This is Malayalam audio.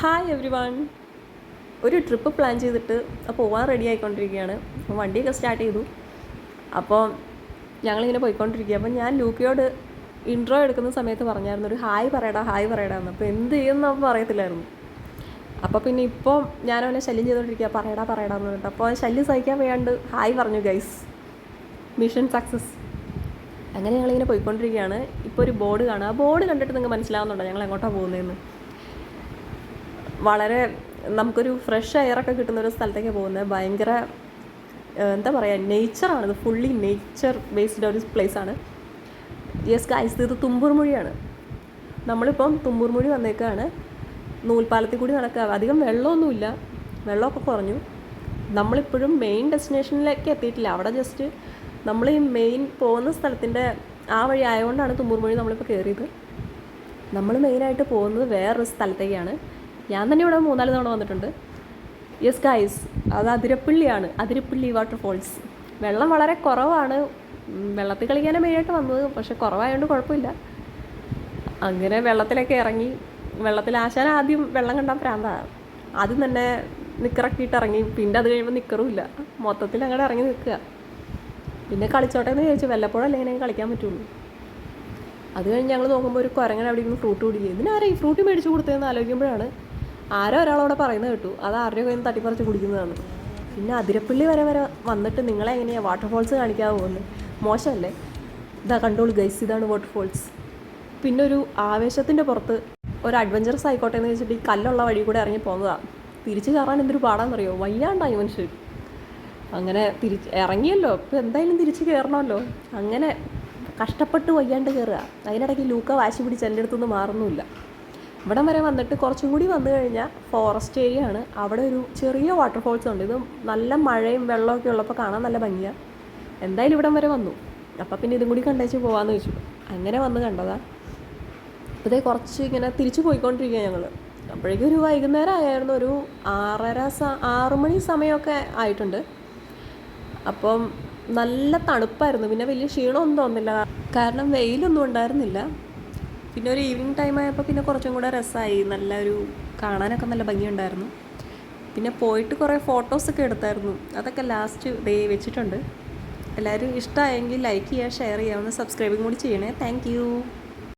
ഹായ് എവ്രി വൺ ഒരു ട്രിപ്പ് പ്ലാൻ ചെയ്തിട്ട് പോവാൻ റെഡി ആയിക്കൊണ്ടിരിക്കുകയാണ്. വണ്ടിയൊക്കെ സ്റ്റാർട്ട് ചെയ്തു. അപ്പോൾ ഞങ്ങളിങ്ങനെ പോയിക്കൊണ്ടിരിക്കുക അപ്പോൾ ഞാൻ ലൂക്കിയോട് ഇൻട്രോ എടുക്കുന്ന സമയത്ത് പറഞ്ഞായിരുന്നു ഒരു ഹായ് പറയടാ ഹായ് പറയടാ എന്ന്. അപ്പോൾ എന്ത് ചെയ്യുമെന്ന് അവൻ പറയത്തില്ലായിരുന്നു. അപ്പോൾ പിന്നെ ഇപ്പോൾ ഞാൻ അവനെ ശല്യം ചെയ്തുകൊണ്ടിരിക്കുക പറയടാ പറയടാ എന്ന് പറഞ്ഞിട്ട്. അപ്പോൾ ശല്യം സഹിക്കാൻ വേണ്ട ഹായ് പറഞ്ഞു ഗൈസ് മിഷൻ സക്സസ് അങ്ങനെ ഞങ്ങളിങ്ങനെ പോയിക്കൊണ്ടിരിക്കുകയാണ്. ഇപ്പോൾ ഒരു ബോർഡ് കാണുക ആ ബോർഡ് കണ്ടിട്ട് നിങ്ങൾക്ക് മനസ്സിലാവുന്നുണ്ടോ ഞങ്ങൾ എങ്ങോട്ടാണ് പോകുന്നതെന്ന്? വളരെ നമുക്കൊരു ഫ്രഷ് എയറൊക്കെ കിട്ടുന്ന ഒരു സ്ഥലത്തേക്ക് പോകുന്നത് ഭയങ്കര എന്താ പറയുക നേച്ചറാണ് ഇത് ഫുള്ളി നേച്ചർ ബേസ്ഡ് ഒരു പ്ലേസ് ആണ്. യെസ് ഗൈസ് ഇത് തുമ്പൂർമൊഴിയാണ് നമ്മളിപ്പം തുമ്പൂർമൊഴി വന്നേക്കാണ്. നൂൽപ്പാലത്തിൽ കൂടി നടക്കുക അധികം വെള്ളമൊന്നുമില്ല. വെള്ളമൊക്കെ കുറഞ്ഞു. നമ്മളിപ്പോഴും മെയിൻ ഡെസ്റ്റിനേഷനിലേക്ക് എത്തിയിട്ടില്ല. അവിടെ ജസ്റ്റ് നമ്മൾ ഈ മെയിൻ പോകുന്ന സ്ഥലത്തിന്റെ ആ വഴി ആയതുകൊണ്ടാണ് തുമ്പൂർമൊഴി നമ്മളിപ്പോൾ കയറിയത് നമ്മൾ മെയിനായിട്ട് പോകുന്നത് വേറൊരു സ്ഥലത്തേക്കാണ്. ഞാൻ തന്നെ ഇവിടെ മൂന്നാൽ തവണ വന്നിട്ടുണ്ട്. യെസ് ഗൈസ് അത് അതിരപ്പള്ളിയാണ്. അതിരപ്പള്ളി വാട്ടർഫോൾസ് വെള്ളം വളരെ കുറവാണ്. വെള്ളത്തിൽ കളിക്കാനാണ് മെയിനായിട്ട് വന്നത്. പക്ഷെ കുറവായതുകൊണ്ട് കുഴപ്പമില്ല. അങ്ങനെ വെള്ളത്തിലൊക്കെ ഇറങ്ങി വെള്ളത്തിൽ ആശാൻ ആദ്യം വെള്ളം കണ്ടാൽ പ്രാന്താണ് ആദ്യം തന്നെ നിക്കറക്കിയിട്ട് ഇറങ്ങി. പിന്നെ അത് കഴിയുമ്പോൾ നിൽക്കറുമില്ല മൊത്തത്തിൽ അങ്ങോട്ട് ഇറങ്ങി നിൽക്കുക. പിന്നെ കളിച്ചോട്ടെ എന്ന് ചോദിച്ചു വല്ലപ്പോഴല്ലേ ഇങ്ങനെ കളിക്കാൻ പറ്റുള്ളൂ. അത് കഴിഞ്ഞ് ഞങ്ങൾ നോക്കുമ്പോൾ ഒരു കുരങ്ങനെ അവിടെ ഇരുന്ന് ഫ്രൂട്ട് കുടിക്കുക. ഇതിനാരാ ഈ ഫ്രൂട്ട് മേടിച്ച് കൊടുത്തതെന്ന് ആലോചിക്കുമ്പോഴാണ് ആരോ ഒരാളോടെ പറയുന്നത് കേട്ടു. അത് ആരുടെ കയ്യിൽ നിന്ന് തട്ടിപ്പറിച്ച് കുടിക്കുന്നതാണ്. പിന്നെ അതിരപ്പള്ളി വരെ വരെ വന്നിട്ട് നിങ്ങളെ എങ്ങനെയാണ് വാട്ടർഫോൾസ് കാണിക്കാതെ പോകുന്നത് മോശമല്ലേ? ഇതാ കണ്ടോളൂ ഗൈസ് ഇതാണ് വാട്ടർഫോൾസ് പിന്നെ ഒരു ആവേശത്തിന്റെ പുറത്ത് ഒരു അഡ്വഞ്ചറസ് ആയിക്കോട്ടെ എന്ന് വെച്ചിട്ട് ഈ കല്ലുള്ള വഴി കൂടെ ഇറങ്ങി പോകുന്നതാണ് തിരിച്ച് കയറാൻ എന്തൊരു പാടാണെന്നറിയോ വയ്യാണ്ടായി മനുഷ്യർ അങ്ങനെ തിരിച്ച് ഇറങ്ങിയല്ലോ. ഇപ്പം എന്തായാലും തിരിച്ച് കയറണമല്ലോ. അങ്ങനെ കഷ്ടപ്പെട്ട് വയ്യാണ്ട് കയറുക. അതിനിടയ്ക്ക് ലൂക്ക വാശി പിടിച്ച് എന്റെ മാറുന്നുമില്ല. ഇവിടം വരെ വന്നിട്ട് കുറച്ചും കൂടി വന്നു കഴിഞ്ഞാൽ ഫോറസ്റ്റ് ഏരിയ ആണ്. അവിടെ ഒരു ചെറിയ വാട്ടർഫോൾസ് ഉണ്ട്. ഇത് നല്ല മഴയും വെള്ളമൊക്കെ ഉള്ളപ്പോൾ കാണാൻ നല്ല ഭംഗിയാണ് എന്തായാലും ഇവിടം വരെ വന്നു. അപ്പം പിന്നെ ഇതും കൂടി കണ്ടേച്ച് പോകാമെന്ന് വെച്ചു. അങ്ങനെ വന്ന് കണ്ടതാ. അപ്പോൾ ഇതേ കുറച്ച് ഇങ്ങനെ തിരിച്ചു പോയിക്കൊണ്ടിരിക്കുക ഞങ്ങൾ അപ്പോഴേക്കും ഒരു വൈകുന്നേരം ആയിരുന്നു ഒരു ആറര സ ആറുമണി സമയമൊക്കെ ആയിട്ടുണ്ട്. അപ്പം നല്ല തണുപ്പായിരുന്നു. പിന്നെ വലിയ ക്ഷീണമൊന്നും തോന്നില്ല. കാരണം വെയിലൊന്നും ഉണ്ടായിരുന്നില്ല. പിന്നെ ഒരു ഈവനിങ് ടൈം ആയപ്പോൾ പിന്നെ കുറച്ചും കൂടെ രസമായി നല്ലൊരു കാണാനൊക്കെ നല്ല ഭംഗിയുണ്ടായിരുന്നു. പിന്നെ പോയിട്ട് കുറേ ഫോട്ടോസൊക്കെ എടുത്തായിരുന്നു. അതൊക്കെ ലാസ്റ്റ് ഡേ വെച്ചിട്ടുണ്ട്. എല്ലാവരും ഇഷ്ടമായെങ്കിൽ ലൈക്ക് ചെയ്യുക ഷെയർ ചെയ്യുക സബ്സ്ക്രൈബും കൂടി ചെയ്യണേ. താങ്ക്